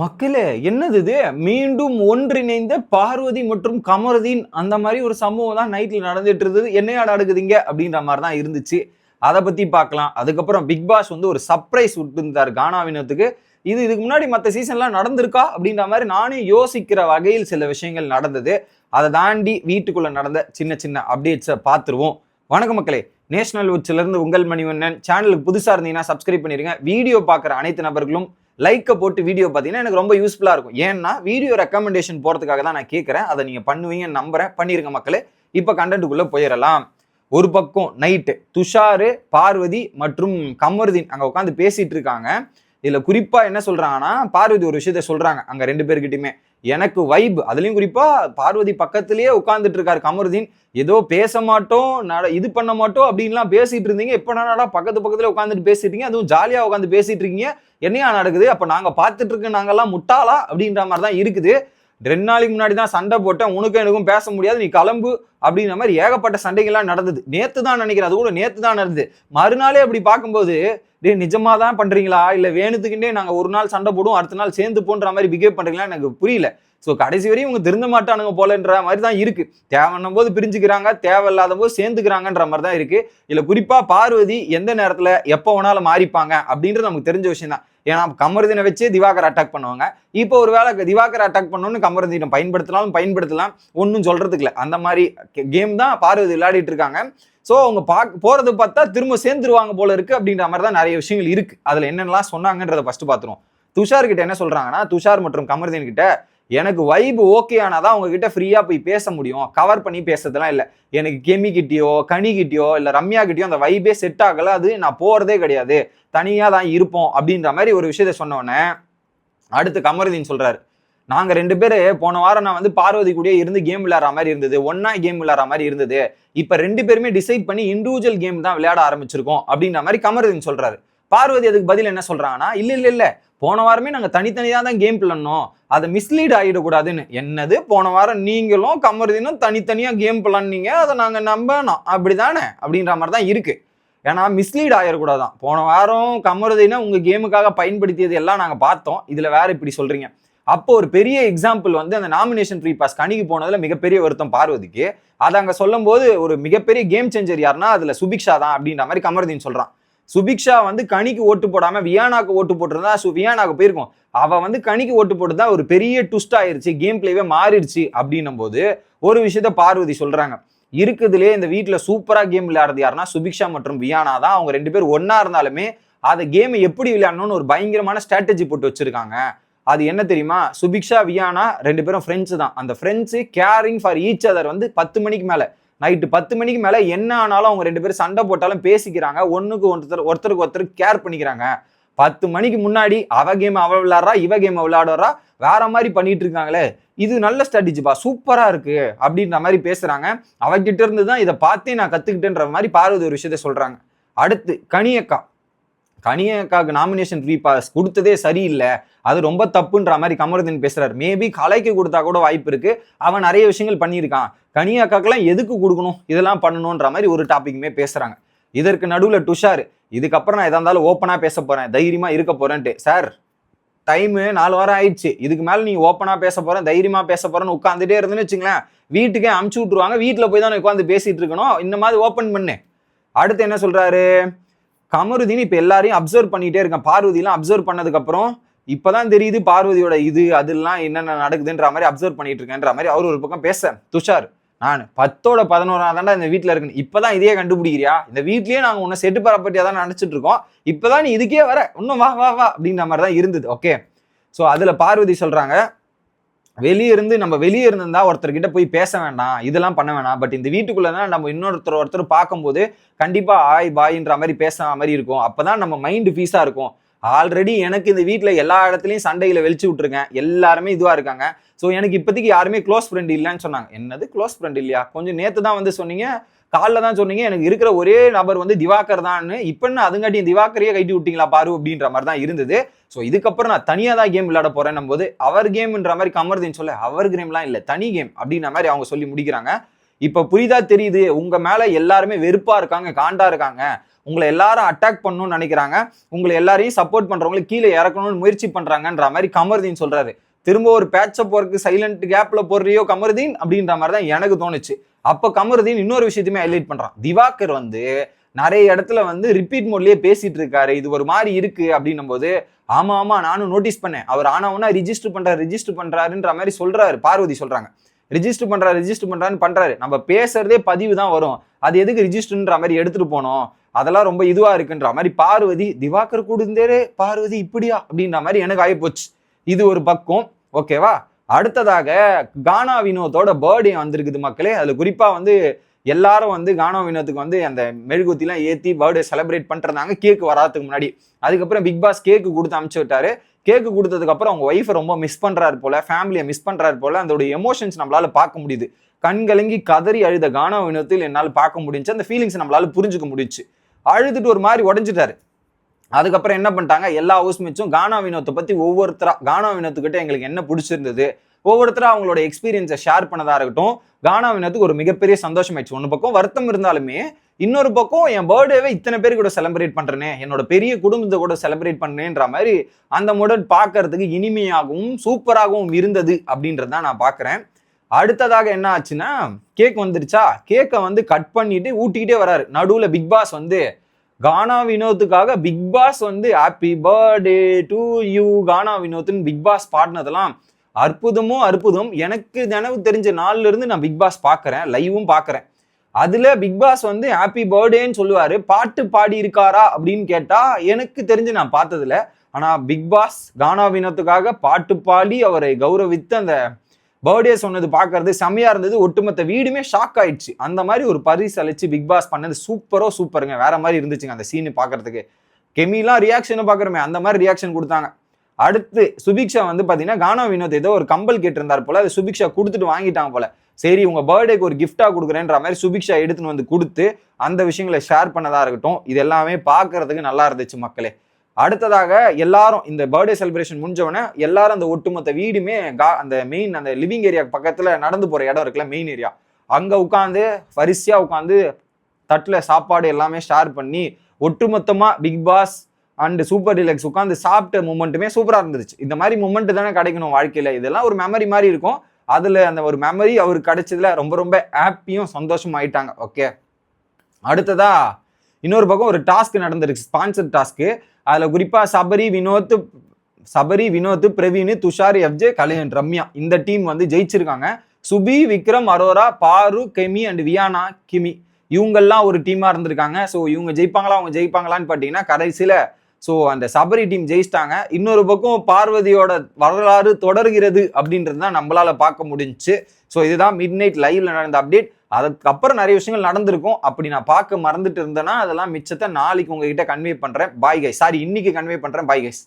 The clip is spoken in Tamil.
மக்களே என்னது இது? மீண்டும் ஒன்றிணைந்த பார்வதி மற்றும் கமருதீன் அந்த மாதிரி ஒரு சம்பவம் தான் நைட்டில் நடந்துட்டு இருந்தது. என்னையா நடக்குதுங்க அப்படின்ற மாதிரி தான் இருந்துச்சு. அதை பற்றி பார்க்கலாம். அதுக்கப்புறம் பிக் பாஸ் வந்து ஒரு சர்ப்ரைஸ் விட்டுருந்தார் கானாவினத்துக்கு இது இதுக்கு முன்னாடி மற்ற சீசன்லாம் நடந்திருக்கா? அப்படின்ற மாதிரி நானே யோசிக்கிற வகையில் சில விஷயங்கள் நடந்தது. அதை தாண்டி வீட்டுக்குள்ள நடந்த சின்ன சின்ன அப்டேட்ஸை பார்த்துருவோம். வணக்க மக்களே. நேஷனல் உச்சிலிருந்து உங்கள் மணிவண்ணன். சேனலுக்கு புதுசாக இருந்தீங்கன்னா சப்ஸ்கிரைப் பண்ணிருங்க. வீடியோ பார்க்குற அனைத்து நபர்களும் லைக்கை போட்டு வீடியோ பார்த்தீங்கன்னா எனக்கு ரொம்ப யூஸ்ஃபுல்லாக இருக்கும். ஏன்னா வீடியோ ரெக்கமெண்டேஷன் போகிறதுக்காக தான் நான் கேட்குறேன். அதை நீங்கள் பண்ணுவீங்கன்னு நம்புறேன். பண்ணிருங்க மக்களே. இப்போ கண்டென்ட்டுக்குள்ளே போயிடலாம். ஒரு பக்கம் நைட்டு துஷாரு பார்வதி மற்றும் கமருதீன் அங்கே உட்காந்து பேசிகிட்டு இருக்காங்க. இதில் குறிப்பாக என்ன சொல்கிறாங்கன்னா பார்வதி ஒரு விஷயத்த சொல்கிறாங்க அங்கே ரெண்டு பேர்கிட்டயுமே. எனக்கு வைப் அதுலேயும் குறிப்பாக பார்வதி பக்கத்துலேயே உட்காந்துட்டு இருக்காரு கமருதீன். ஏதோ பேச மாட்டோம் நட இது பண்ண மாட்டோம் அப்படின்லாம் பேசிகிட்டு இருந்தீங்க. எப்போ நாடா பக்கத்து பக்கத்தில் உட்காந்துட்டு பேசிட்டீங்க இருக்கீங்க. அதுவும் ஜாலியாக உட்காந்து பேசிகிட்டு இருக்கீங்க. என்னையா நடக்குது? அப்போ நாங்கள் பார்த்துட்டு இருக்க நாங்கள்லாம் முட்டாளா? அப்படின்ற மாதிரி தான் இருக்குது. ரெண்டு நாளைக்கு முன்னாடி தான் சண்டை போட்டேன். உனக்கும் எனக்கும் பேச முடியாது. நீ கிளம்பு அப்படின்ற மாதிரி ஏகப்பட்ட சண்டைகள்லாம் நடந்தது. நேற்று தான் நினைக்கிறேன். அது கூட நேற்று தான் நடந்தது. மறுநாளே அப்படி பார்க்கும்போது டே நிஜமாக தான் பண்ணுறீங்களா இல்லை வேணுத்துக்கிட்டே நாங்கள் ஒரு நாள் சண்டை போடுவோம். அடுத்த நாள் சேர்ந்து போன்ற மாதிரி பிஹேவ் பண்ணுறீங்களா எனக்கு புரியல. ஸோ கடைசி வரையும் இவங்க திருந்த மாட்டானுங்க போலன்ற மாதிரி தான் இருக்கு. தேவைன்னும் போது பிரிஞ்சுக்கிறாங்க. தேவையில்லாத போது சேர்ந்துக்கிறாங்கன்ற மாதிரி தான் இருக்கு. இதில் குறிப்பாக பார்வதி எந்த நேரத்தில் எப்போ வேணாலும் மாறிப்பாங்க அப்படின்றது நமக்கு தெரிஞ்ச விஷயம் தான் ஏன்னா கமருதீனை வச்சு திவாகர் அட்டாக் பண்ணுவாங்க. இப்போ ஒரு வேளை திவாகர் அட்டாக் பண்ணணும்னு கமருதீனை பயன்படுத்தினாலும் பயன்படுத்தலாம் ஒன்றும் சொல்றதுக்கு இல்லை. அந்த மாதிரி கேம் தான் பார்வதி விளையாடிட்டு இருக்காங்க. ஸோ அவங்க பார்க்க போகிறது பார்த்தா திரும்ப சேர்ந்துருவாங்க போல இருக்கு அப்படின்ற மாதிரி தான் நிறைய விஷயங்கள் இருக்கு. அதில் என்னென்னலாம் சொன்னாங்கன்றதை ஃபஸ்ட்டு பார்த்துருவோம் துஷார் கிட்ட என்ன சொல்றாங்கன்னா துஷார் மற்றும் கமருதீன் கிட்ட எனக்கு வைப் ஓகே ஆனாதான் அவங்க கிட்ட ஃப்ரீயாக போய் பேச முடியும். கவர் பண்ணி பேசுறதுலாம் இல்லை. எனக்கு கெமி கிட்டயோ கனி கிட்டயோ இல்லை ரம்யா கிட்டேயோ அந்த வைபே செட் ஆகல. அது நான் போகிறதே கிடையாது. தனியாக தான் இருப்போம் அப்படின்ற மாதிரி ஒரு விஷயத்த சொன்னோன்னே அடுத்து கமருதீன் சொல்கிறாரு நாங்கள் ரெண்டு பேர் போன வாரம் நான் வந்து பார்வதி கூடயே இருந்து கேம் விளையாடுற மாதிரி இருந்தது. ஒன்னா கேம் விளையாடுற மாதிரி இருந்தது. இப்போ ரெண்டு பேருமே டிசைட் பண்ணி இண்டிவிஜுவல் கேம் தான் விளையாட ஆரம்பிச்சிருக்கோம் அப்படின்ற மாதிரி கமருதீன் சொல்கிறாரு பார்வதி அதுக்கு பதில் என்ன சொல்கிறாங்கன்னா இல்லை இல்லை இல்லை. போன வாரமே நாங்கள் தனித்தனியாக தான் கேம் பிளன்னோம் அதை மிஸ்லீட் ஆகிடக்கூடாதுன்னு என்னது? போன வாரம் நீங்களும் கமருதீனும் தனித்தனியாக கேம் பிளன்னீங்க அதை நாங்கள் நம்பணும் அப்படிதானே? அப்படின்ற மாதிரி தான் இருக்குது ஏன்னா மிஸ்லீட் ஆகிடக்கூடாதான் போன வாரம் கமருதீனை உங்கள் கேமுக்காக பயன்படுத்தியது எல்லாம் நாங்கள் பார்த்தோம். இதில் வேறு இப்படி சொல்கிறீங்க அப்போ ஒரு பெரிய எக்ஸாம்பிள் வந்து அந்த நாமினேஷன் ஃப்ரீ பாஸ் கணிக்கு போனதில் மிகப்பெரிய வருத்தம் பார்வதிக்கு. அதை அங்கே சொல்லும்போது ஒரு மிகப்பெரிய கேம் சேஞ்சர் யாருன்னா அதில் சுபிக்ஷா தான் அப்படின்ற மாதிரி கமருதீன் சொல்கிறான் சுபிக்ஷா வந்து கனிக்கு ஓட்டு போடாம வியானாக்கு ஓட்டு போட்டிருந்தா சு வியானாக்கு போயிருக்கும். அவ வந்து கனிக்கு ஓட்டு போட்டுதா ஒரு பெரிய ட்விஸ்ட் ஆயிருச்சு கேம் பிளேவே மாறிடுச்சு அப்படின்னும் போது ஒரு விஷயத்த பார்வதி சொல்றாங்க. இருக்குதுலே இந்த வீட்டில் சூப்பராக கேம் விளையாடுறது யாருன்னா சுபிக்ஷா மற்றும் வியானா தான். அவங்க ரெண்டு பேரும் ஒன்னா இருந்தாலுமே அதை கேமை எப்படி விளையாடணும்னு ஒரு பயங்கரமான ஸ்ட்ராட்டஜி போட்டு வச்சிருக்காங்க. அது என்ன தெரியுமா? சுபிக்ஷா வியானா ரெண்டு பேரும் ஃப்ரெண்ட்ஸ் தான். அந்த friends caring for each other வந்து பத்து மணிக்கு மேலே. நைட்டு பத்து மணிக்கு மேலே என்ன ஆனாலும் அவங்க ரெண்டு பேரும் சண்டை போட்டாலும் பேசிக்கிறாங்க. ஒன்றுக்கு ஒருத்தர் ஒருத்தருக்கு ஒருத்தர் கேர் பண்ணிக்கிறாங்க. பத்து மணிக்கு முன்னாடி அவ கேம் அவ விளாட்றா இவ கேம் விளாடுறா வேற மாதிரி பண்ணிட்டு இருக்காங்களே. இது நல்ல ஸ்ட்ராட்டஜிப்பா சூப்பரா இருக்கு அப்படின்ற மாதிரி பேசுறாங்க. அவகிட்ட இருந்து தான் இதை பார்த்தே நான் கத்துக்கிட்டேன்ற மாதிரி பார்வதி ஒரு விஷயத்த சொல்றாங்க. அடுத்து கனியக்கா. கனியக்காவுக்கு நாமினேஷன் ஃப்ரீ பாஸ் கொடுத்ததே சரியில்லை. அது ரொம்ப தப்புன்ற மாதிரி கமருதீன் பேசுறாரு. மேபி கலைக்கு கொடுத்தா கூட வாய்ப்பு இருக்கு. அவன் நிறைய விஷயங்கள் பண்ணியிருக்கான். கனியாக்காக்கெல்லாம் எதுக்கு கொடுக்கணும்? இதெல்லாம் பண்ணணுன்ற மாதிரி ஒரு டாபிக்குமே பேசுறாங்க. இதற்கு நடுவில் டுஷார் இதுக்கப்புறம் நான் எதா இருந்தாலும் ஓப்பனாக பேச போறேன். தைரியமாக இருக்க போறேன்ட்டு. சார் டைமு நாலு வாரம் ஆயிடுச்சு. இதுக்கு மேலே நீ ஓப்பனாக பேச போகிறேன் தைரியமாக பேச போறேன்னு உட்காந்துட்டே இருந்துன்னு வச்சுங்களேன் வீட்டுக்கே அமுச்சு விட்ருவாங்க வீட்டில் போய் தான் உட்காந்து பேசிட்டு இருக்கணும். இந்த மாதிரி ஓப்பன் பண்ணு. அடுத்து என்ன சொல்றாரு? கமருதீன் இப்போ எல்லாரையும் அப்சர்வ் பண்ணிகிட்டே இருக்கேன். பார்வதிலாம் அப்சர்வ் பண்ணதுக்கப்புறம் இப்போ தான் தெரியுது பார்வதியோட இது அதெல்லாம் என்னென்ன நடக்குதுன்ற மாதிரி அப்சர்வ் பண்ணிட்டு இருக்கேன்ற மாதிரி அவர் ஒரு பக்கம் பேச துஷார். நான் பத்தோட பதினோராம் தாண்டா இந்த வீட்டில் இருக்குன்னு. இப்பதான் இதையே கண்டுபிடிக்கிறியா? இந்த வீட்லேயே நாங்கள் உன்னை செட்டு பரப்பட்டியாக தான் நினச்சிட்டு இருக்கோம். இப்பதான் நீ இதுக்கே வர. இன்னும் வா வா வா அப்படின்ற மாதிரி தான் இருந்தது. ஓகே ஸோ அதில் பார்வதி சொல்கிறாங்க வெளியே இருந்து நம்ம வெளியே இருந்திருந்தா ஒருத்தர்கிட்ட போய் பேச வேண்டாம் இதெல்லாம் பண்ண வேணாம். பட் இந்த வீட்டுக்குள்ளே தான் நம்ம இன்னொருத்தர் ஒருத்தர் பார்க்கும்போது கண்டிப்பா ஆய் பாயின்ற மாதிரி பேசுகிற மாதிரி இருக்கும். அப்பதான் நம்ம மைண்டு பீஸா இருக்கும். ஆல்ரெடி எனக்கு இந்த வீட்டில் எல்லா இடத்துலையும் சண்டையில் வெளிச்சு விட்டுருக்கேன். எல்லாருமே இதுவாக இருக்காங்க. ஸோ எனக்கு இப்போதைக்கு யாருமே க்ளோஸ் ஃப்ரெண்ட் இல்லைன்னு சொன்னாங்க. என்னது க்ளோஸ் ஃப்ரெண்ட் இல்லையா? கொஞ்சம் நேற்று தான் வந்து சொன்னீங்க. காலைல தான் சொன்னீங்க எனக்கு இருக்கிற ஒரே நபர் வந்து திவாகர் தான் இப்பன்னு அதுங்காட்டி திவாகரையே கைட்டி விட்டீங்களா பாரு அப்படின்ற மாதிரி தான் இருந்தது. ஸோ இதுக்கப்புறம் நான் தனியாக தான் கேம் விளையாட போறேன் போது அவர் கேம்ன்ற மாதிரி கமர்தின்னு சொல்ல அவர் கேம்லாம் இல்லை தனி கேம் அப்படின்ற மாதிரி அவங்க சொல்லி முடிக்கிறாங்க. இப்போ புரிதா தெரியுது உங்கள் மேலே எல்லாருமே வெறுப்பாக இருக்காங்க காண்டா இருக்காங்க. உங்களை எல்லாரும் அட்டாக் பண்ணணும்னு நினைக்கிறாங்க. உங்களை எல்லாரையும் சப்போர்ட் பண்ணுறவங்களை கீழே இறக்கணும்னு முயற்சி பண்ணுறாங்கன்ற மாதிரி கமர்தீன் சொல்கிறாரு திரும்ப ஒரு பேட்சப் ஒர்க்கு சைலண்ட் கேப்பில் போடுறியோ கமர்தீன் அப்படின்ற மாதிரி தான் எனக்கு தோணுச்சு. அப்போ கமருதீன் இன்னொரு விஷயத்தையுமே ஹைலைட் பண்ணுறான் திவாகர் வந்து நிறைய இடத்துல வந்து ரிப்பீட் மோட்லயே பேசிட்டு இருக்காரு. இது ஒரு மாதிரி இருக்கு அப்படின்னும் போது ஆமா ஆமா நானும் நோட்டீஸ் பண்ணேன். அவர் ஆனவனா ரிஜிஸ்டர் பண்றாரு ரிஜிஸ்டர் பண்றாருன்ற மாதிரி சொல்றாரு. பார்வதி சொல்றாங்க. ரிஜிஸ்டர் பண்றாரு ரிஜிஸ்டர் பண்றாருன்னு பண்றாரு. நம்ம பேசுறதே பதிவு தான் வரும். அது எதுக்கு ரிஜிஸ்டர்ன்ற மாதிரி எடுத்துட்டு போனோம். அதெல்லாம் ரொம்ப இதுவா இருக்குன்ற மாதிரி பார்வதி திவாகர் கூடுந்தேரே பார்வதி இப்படியா? அப்படின்ற மாதிரி எனக்கு ஆகிப்போச்சு இது ஒரு பக்கம். ஓகேவா அடுத்ததாக கானா வினோத்தோட பேர்டே வந்திருக்குது மக்களே. அதில் குறிப்பாக வந்து எல்லாரும் வந்து கானா வினோத்துக்கு வந்து அந்த மெழுகுத்திலாம் ஏற்றி பர்த்டே செலிப்ரேட் பண்ணுறாங்க கேக் வராதுக்கு முன்னாடி. அதுக்கப்புறம் பிக் பாஸ் கேக்கு கொடுத்து அனுப்பிச்சு விட்டாரு. கேக்கு கொடுத்ததுக்கப்புறம் அவங்க ஒய்ஃபை ரொம்ப மிஸ் பண்ணுறாரு போல் ஃபேமிலியை மிஸ் பண்ணுறாரு போல் அதோட எமோஷன்ஸ் நம்மளால் பார்க்க முடியுது. கண்கலங்கி கதறி அழுத கானா வினோத்தில் என்னால் பார்க்க முடிஞ்சு அந்த ஃபீலிங்ஸ் நம்மளால் புரிஞ்சுக்க முடிஞ்சு. அழுதுட்டு ஒரு மாதிரி உடஞ்சிட்டாரு. அதுக்கப்புறம் என்ன பண்ணிட்டாங்க? எல்லா ஹவுஸ்மேட்ஸும் கானா வினோத்தை பற்றி ஒவ்வொருத்தராக கானா வினோத்துக்கிட்ட எங்களுக்கு என்ன பிடிச்சிருந்தது? ஒவ்வொருத்தரும் அவங்களோட எக்ஸ்பீரியன்ஸை ஷேர் பண்ணதாக இருக்கட்டும் கானா வினோத்துக்கு ஒரு மிகப்பெரிய சந்தோஷமாயிடுச்சு ஒன்று பக்கம் வருத்தம் இருந்தாலுமே இன்னொரு பக்கம் என் பர்த்டேவை இத்தனை பேர் கூட செலிப்ரேட் பண்ணுறேனே என்னோட பெரிய குடும்பத்தை கூட செலிப்ரேட் பண்ணேன்ற மாதிரி அந்த முடன் பார்க்கறதுக்கு இனிமையாகவும் சூப்பராகவும் இருந்தது அப்படின்றத தான் நான் பார்க்குறேன். அடுத்ததாக என்ன ஆச்சுன்னா கேக் வந்துருச்சா? கேக்கை வந்து கட் பண்ணிட்டு ஊட்டிக்கிட்டே வராரு. நடுவில் பிக் பாஸ் வந்து கானா வினோத்துக்காக பிக் பாஸ் வந்து happy birthday to you Gana வினோத்னு big pass பாடினதெல்லாம் அற்புதமும் அற்புதம். எனக்கு நினைவு தெரிஞ்ச நாள்ல இருந்து நான் பிக் பாஸ் பார்க்குறேன். லைவும் பார்க்குறேன். அதுல பிக் பாஸ் வந்து ஹாப்பி பர்த்டேன்னு சொல்லுவாரு. பாட்டு பாடி இருக்காரா அப்படின்னு கேட்டா எனக்கு தெரிஞ்சு நான் பார்த்ததில்ல. ஆனா பிக் பாஸ் கானா வினோத்துக்காக பாட்டு பாடி அவரை கௌரவித்து அந்த பர்த்டே சொன்னது பார்க்கறது செம்மையாக இருந்தது ஒட்டுமொத்த வீடுமே ஷாக் ஆயிடுச்சு. அந்த மாதிரி ஒரு பரிசு அழைச்சி பிக் பாஸ் பண்ணது சூப்பரோ சூப்பருங்க வேற மாதிரி இருந்துச்சுங்க அந்த சீனு பார்க்கறதுக்கு. கெமிலாம் ரியாக்ஷனும் பார்க்குறோமே அந்த மாதிரி ரியாக்ஷன் கொடுத்தாங்க. அடுத்து சுபிக்ஷா வந்து பார்த்தீங்கன்னா கானா வினோத் ஏதோ ஒரு கம்பல் கேட்டிருந்தார் போல அது சுபிக்ஷா கொடுத்துட்டு வாங்கிட்டாங்க போல. சரி உங்கள் பர்த்டேக்கு ஒரு கிஃப்டாக கொடுக்குறேன்ற மாதிரி சுபிக்ஷா எடுத்துன்னு வந்து கொடுத்து அந்த விஷயங்களை ஷேர் பண்ணதாக இருக்கட்டும் இது எல்லாமே பார்க்கறதுக்கு நல்லா இருந்துச்சு மக்களே. அடுத்ததாக எல்லாரும் இந்த பர்த்டே செலிப்ரேஷன் முடிஞ்சவொடனே எல்லாரும் அந்த ஒட்டுமொத்த வீடுமே கா அந்த மெயின் அந்த லிவிங் ஏரியா பக்கத்தில் நடந்து போகிற இடம் இருக்குல்ல மெயின் ஏரியா அங்கே உட்காந்து வரிசையாக உட்காந்து தட்டில் சாப்பாடு எல்லாமே ஷேர் பண்ணி ஒட்டுமொத்தமாக big Boss and Super deluxe உட்காந்து சாப்பிட்ட மூமெண்ட்டுமே சூப்பராக இருந்துச்சு இந்த மாதிரி மூமெண்ட் தானே கிடைக்கணும் வாழ்க்கையில். இதெல்லாம் ஒரு மெமரி மாதிரி இருக்கும். அதில் அந்த ஒரு மெமரி அவருக்கு கிடைச்சதுல ரொம்ப ரொம்ப ஹாப்பியும் சந்தோஷம் ஆயிட்டாங்க. ஓகே அடுத்ததா இன்னொரு பக்கம் ஒரு டாஸ்க் நடந்திருக்கு. ஸ்பான்சர் டாஸ்க்கு அதில் குறிப்பாக சபரி வினோத் சபரி வினோத் பிரவீன் துஷார் எஃப்ஜே கலையன் ரம்யா இந்த டீம் வந்து ஜெயிச்சிருக்காங்க. சுபி விக்ரம் அரோரா பாரு கெமி அண்ட் வியானா கிமி. இவங்கெல்லாம் ஒரு டீமாக இருந்திருக்காங்க. ஸோ இவங்க ஜெயிப்பாங்களா அவங்க ஜெயிப்பாங்களான்னு பார்த்தீங்கன்னா கடைசியில் ஸோ அந்த சபரி டீம் ஜெயிச்சிட்டாங்க. இன்னொரு பக்கம் பார்வதியோட வரலாறு தொடர்கிறது அப்படின்றது தான் நம்மளால் பார்க்க முடிஞ்சுச்சு. ஸோ இதுதான் மிட் நைட் லைவ்ல நடந்த அப்டேட் அதுக்கப்புறம் நிறைய விஷயங்கள் நடந்திருக்கும். அப்படி நான் பார்க்க மறந்துட்டு இருந்தேன்னா அதெல்லாம் மிச்சத்தை நாளைக்கு உங்ககிட்ட கன்வே பண்ணுறேன் பாய் கைஸ் சாரி இன்னைக்கு கன்வே பண்ணுறேன் பாய் கைஸ்